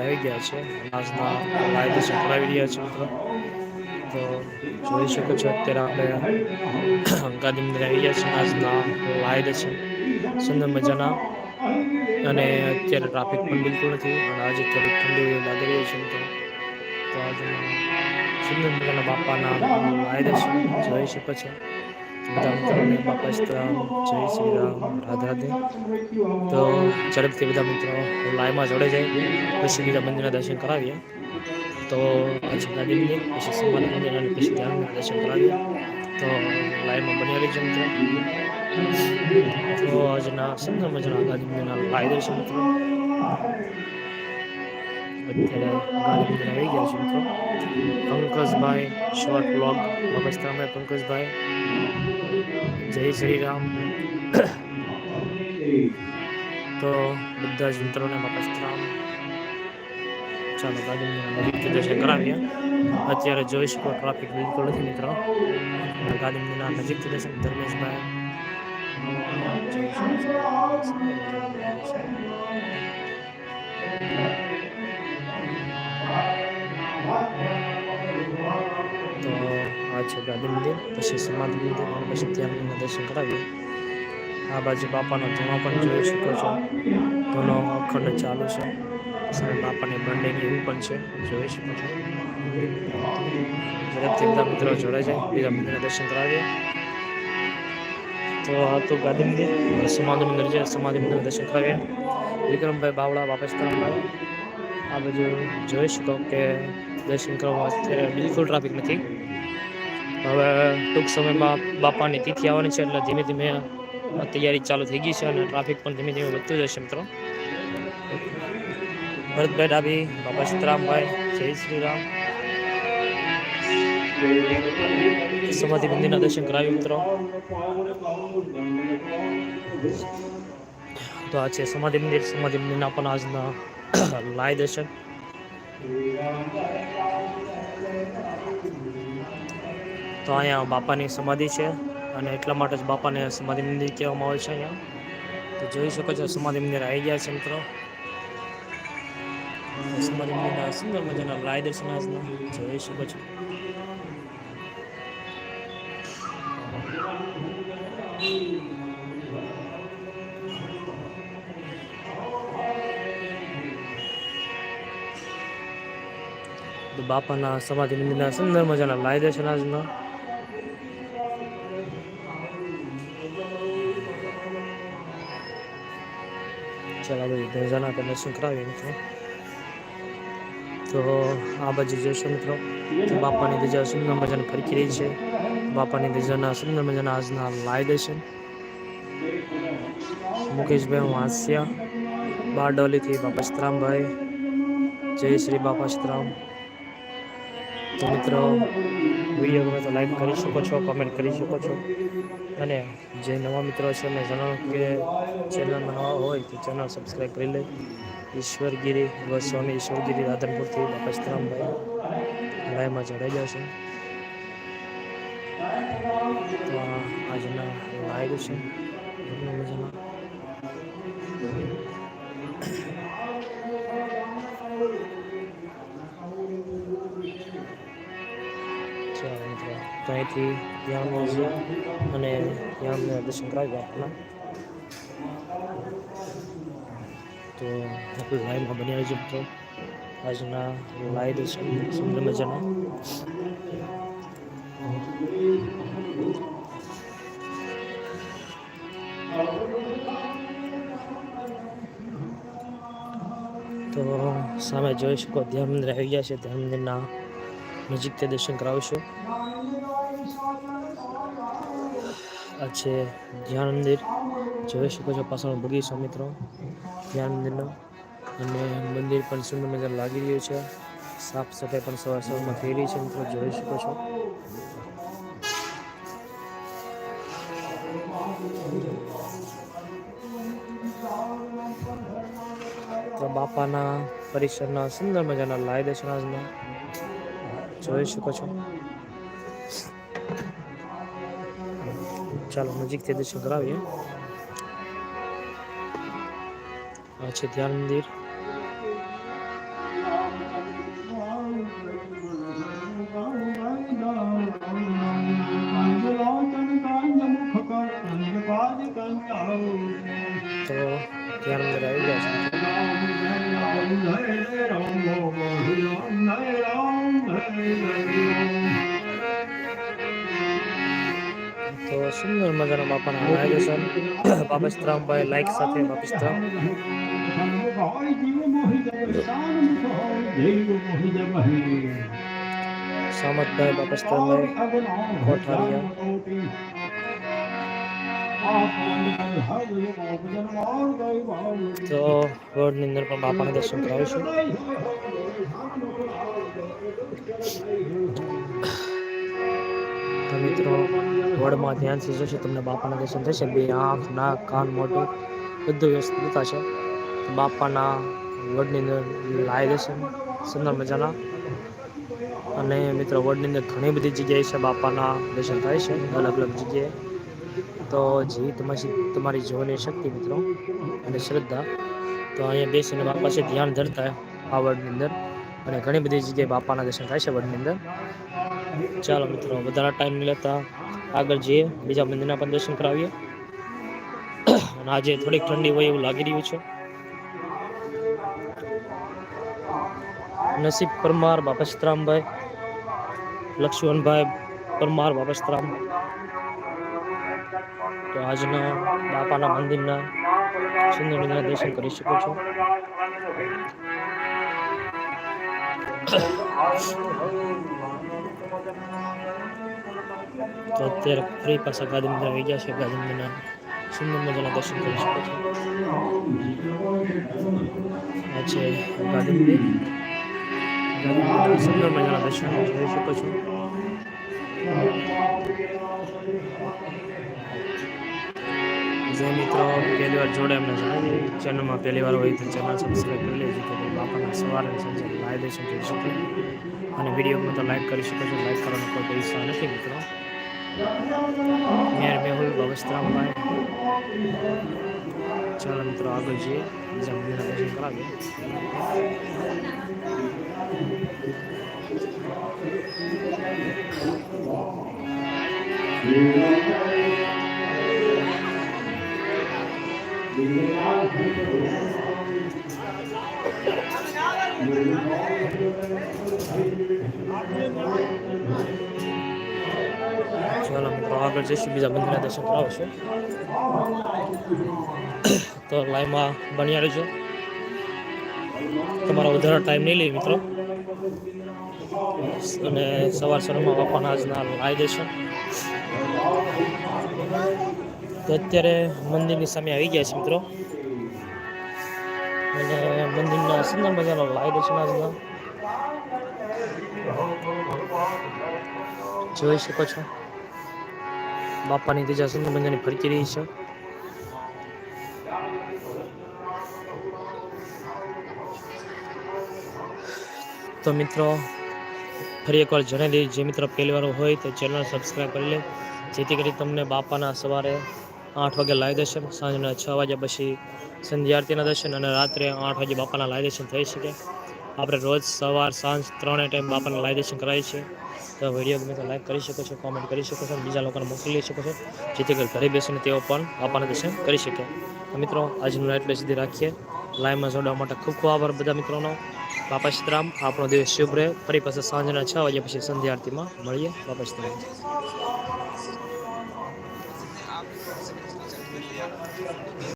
આવી ગયા છે. આજના વાયદો દર્શન રહ્યા છે મિત્રો. તો જોઈ શકો છો, અત્યારે આપણે અંકાદી મંદિર આવી ગયા છે. આજના વાયદો છે. સુંદર મજાના. અને અત્યારે ટ્રાફિક પણ બિલકુલ નથી. અને આજે થોડીક ઠંડી લાગી રહી છે મિત્રો. તો આજે સુંદર મજાના બાપાના વાયદો છે જોઈ શકો છો. મિત્રોને બાપા સીતારામ જય શ્રી રાધા રાધે તો ઝડપથી બધા મિત્રો લાઈમાં જોડે જાય પછી બીજા મંદિરના દર્શન કરાવીએ. તો પછી મંદિર પછી સોમનાથ મંદિર અને પછી ધ્યાનના દર્શન કરાવીએ. તો લાઈવમાં બની રહેજો મિત્રો. તો આજના સુંદર મજાના ગાંધી મંદિરના લાઈ દર્શન મિત્રો. અત્યારે આવી ગયા છે મિત્રો. પંકજભાઈ શોર્ટ બ્લોગ મગજતામાં પંકજભાઈ. જય શ્રી રામ. તો બધા જ મિત્રોને મગજતામ ચાલો ગાંધી દર્શન કરાવીએ. અત્યારે જોઈ શકો ટ્રાફિક બિલકુલ નથી મિત્રો. ગાંધી નજીક દર્શન ધર્મેશભાઈ. આ છે મંદિર પછી સમાધિ મંદિર અને પછી ત્યાં દર્શન કરાવીએ. આ બાજુ બાપાનો ધૂનો પણ જોઈ શકો છો. ધૂનો અખંડ ચાલુ છે. સાહેબ બાપાની બ્રાન્ડિંગ એવું પણ છે. જોઈ શકો છો. ઝડપથી બધા મિત્રો જોડાય છે બીજા મંદિરના દર્શન કરાવીએ. તો આ તો ગાંધી મંદિર સમાધિ મંદિર છે સમાધિ મંદિર દર્શન કરાવીએ. વિક્રમભાઈ બાવળા બાપા સીતારામભાઈ આ બધું જોઈ શકો કે દર્શન કરવા અત્યારે બિલકુલ ટ્રાફિક નથી. હવે ટૂંક સમયમાં બાપાની તિથિ આવવાની છે એટલે ધીમે ધીમે તૈયારી ચાલુ થઈ ગઈ છે અને ટ્રાફિક પણ ધીમે ધીમે વધતું જશે મિત્રો. ભરતભાઈ ડાભી બાબા સીતરામભાઈ, જય શ્રી રામ સમાધિ મંદિરના દર્શન કરાવ્યું મિત્રો. તો આ છે સમાધિ મંદિર સમાધિ મંદિરના પણ આજના લાય દર્શન. તો અહીંયા બાપાની સમાધિ છે અને એટલા માટે જ બાપાને સમાધિ મંદિર કહેવામાં આવે છે અહીંયા. તો જોઈ શકો છો, સમાધિ મંદિર આવી ગયા છે મિત્રો. સમાધિ મંદિરના સુંદર મજાના લાય દર્શન આજના. જોઈ શકો છો. બાપાના સમાધિ મંદિરના સુંદર મજાના લાય દર્શન ચાલો આ બાજુ ધજાના દર્શન કરાવીએ મિત્રો તો આ બાજુ જોશો મિત્રો બાપાની ધજા સુંદર મજાને ફરકી રહી છે. બાપાની ધજાના સુંદર મજાના આજના લાય દર્શન મુકેશભાઈ વાંસિયા બારડોલીથી બાપા સીતરામભાઈ. જય શ્રી બાપા સીતરામ. તો મિત્રો વીડિયો ગમે તો લાઈક કરી શકો છો કમેન્ટ કરી શકો છો. અને જે નવા મિત્રો છે મેં જણાવો કે ચેનલમાં નવા હોય તો ચેનલ સબસ્ક્રાઈબ કરી લે. ઈશ્વરગીરી ગોસ્વામી ઈશ્વરગીરી રાધનપુરથી બાપા સીતરામભાઈ લાઈમાં ચડાઈ જશે તો આજના લાઈવ છે. ઘણું તો અહીંથી ત્યાં છે અને ત્યાં અમને દર્શન કરાવી આપણા તો આપણે લાઈવમાં બની આવી મિત્રો આજના લાઈવ દર્શન સુંદર મજાના તો સામે જોઈ શકો ધ્યાન મંદિર આવી ગયા છે ધ્યાન મંદિરના નજીકથી દર્શન કરાવશો આ છે ધ્યાન મંદિર. જોઈ શકો છો પાછળનો બગીચો મિત્રો. ધ્યાન મંદિરનો. અને મંદિર પણ સુંદર મજા લાગી રહ્યું છે. સાફ સફાઈ પણ સવાર સવારમાં થઈ રહી છે મિત્રો. જોઈ શકો છો. બાપાના પરિસરના સુંદર મજાના લાય દર્શન આજના. જોઈ શકો છો. ચાલો, નજીકથી દર્શન કરાવીએ. આ છે ધ્યાન મંદિર. તો ધ્યાન અંદર આવી ગયા છે. સુંદર મજાના બાપાના આયોજન બાપસ્તરામભાઈ લાઈક સાથે બાપસ્તરામ સામતભાઈ બાપસ્તરામભાઈ કોઠારિયા તો ગોળની અંદર પણ બાપાના દર્શન કરાવીશું. તો મિત્રો રોડમાં ધ્યાનથી જોશો તમને બાપાના દર્શન થશે. બે આંખ, નાક, કાન, મોઢું બધું વ્યવસ્થિત થશે બાપાના વડની અંદર લાવી દેશે. સુંદર મજાના. અને મિત્રો વડની અંદર ઘણી બધી જગ્યાએ છે બાપાના દર્શન થાય છે. અલગ અલગ જગ્યાએ. તો જીત તમારી તમારી જોવાની શક્તિ મિત્રો અને શ્રદ્ધા. તો અહીંયા બેસીને બાપા છે ધ્યાન ધરતા આ વડની અંદર. અને ઘણી બધી જગ્યાએ બાપાના દર્શન થાય છે વડની અંદર. ચાલો મિત્રો, વધારે ટાઈમ નહીં લેતા આગળ જઈએ. બીજા મંદિરના પણ દર્શન કરાવીએ. અને આજે થોડીક ઠંડી હોય એવું લાગી રહ્યું છે. નસીબ પરમાર બાપસ્તરામભાઈ લક્ષ્મણભાઈ પરમાર બાપસ્તરામ તો આજના બાપાના મંદિરના સુંદર મજાના દર્શન કરી શકો છો. તો અત્યારે ફ્રી પાછા ગાંધી મંદિર આવી ગયા છે. ગાંધી મંદિરના સુંદર મજાના દર્શન કરી શકો છો. આ છે ગાંધી મંદિર સુંદર મજાના દર્શન જોઈ શકો છો. જે મિત્રો પહેલી વાર જોડે એમને જણાવી, ચેનલમાં પહેલી વાર હોય તો ચેનલ સબસ્ક્રાઈબ કરી લેજો, તો બાપાના સવારે સાંજે લાઈવ દર્શન કરી શકો. અને વિડીયોમાં તો લાઈક કરી શકો છો લાઈક કરવાનો કોઈ પૈસા નથી મિત્રો. મેર મેહુલ ભવસ્તરામભાઈ. ચાલો મિત્રો આગળ જઈએ, બીજા મંદિરના દર્શન કરાવીએ. ચાલો, મિત્રો, આગળ જઈશું. બીજા મંદિરના દર્શન કરાવશું. તો લાઈવમાં બન્યા રહેજો. તમારો વધારે ટાઈમ નહીં લે, મિત્રો. અને સવાર સવારમાં બાપાના આજના લાઈ દર્શન. તો અત્યારે મંદિરની સામે આવી ગયા છે મિત્રો. અને મંદિરના સુંદર મજાનો લાઈટ છે જોઈ શકો છો. બાપાની ત્રીજા સુંદર મજાની ફરકી રહી છે. તો મિત્રો, ફરી એકવાર જણાવી દઈએ, જે મિત્રો પહેલી વાર હોય તો ચેનલ સબસ્ક્રાઈબ કરી લે. જેથી કરી તમને બાપાના સવારે આઠ વાગે લાઈ દર્શન, સાંજના છ વાગ્યા પછી સંધ્યા આરતીના દર્શન અને રાત્રે આઠ વાગે બાપાના લાઈ દર્શન થઈ શકે. આપણે રોજ સવાર, સાંજ ત્રણેય ટાઈમ બાપાના લાઈ દર્શન કરાવીએ છીએ. તો વીડિયો ગમે તો લાઈક કરી શકો છો કોમેન્ટ કરી શકો છો બીજા લોકોને મોકલી શકો છો. જેથી કરી ઘરે બેસીને તેઓ પણ બાપાના દર્શન કરી શકે. તો મિત્રો, આજનું એટલે સુધી રાખીએ. લાઈવમાં જોડવા માટે ખૂબ ખૂબ આભાર બધા મિત્રોનો. બાપા સીતરામ, આપણો દિવસ શુભ રહે. ફરી પાછા સાંજના છ વાગ્યા પછી સંધ્યા આરતીમાં મળીએ. બાપા સીતરામ.